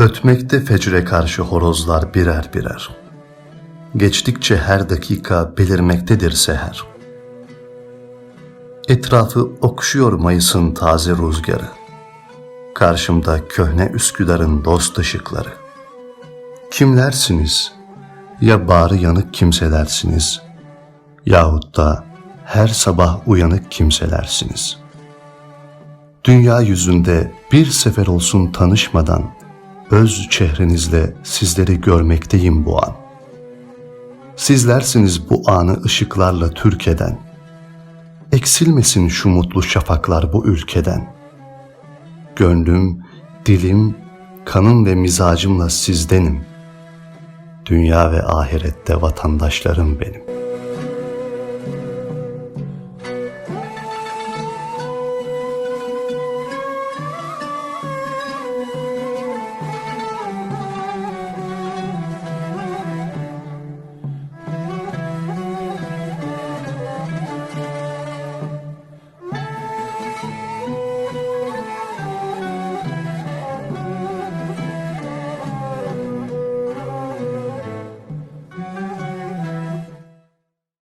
Ötmekte fecre karşı horozlar birer birer. Geçtikçe her dakika belirmektedir seher. Etrafı okşuyor Mayıs'ın taze rüzgarı. Karşımda köhne Üsküdar'ın dost ışıkları. Kimlersiniz? Ya bağrı yanık kimselersiniz yahut da her sabah uyanık kimselersiniz. Dünya yüzünde bir sefer olsun tanışmadan öz çehrenizle sizleri görmekteyim bu an. Sizlersiniz bu anı ışıklarla Türk eden. Eksilmesin şu mutlu şafaklar bu ülkeden. Gönlüm, dilim, kanım ve mizacımla sizdenim. Dünya ve ahirette vatandaşlarım benim.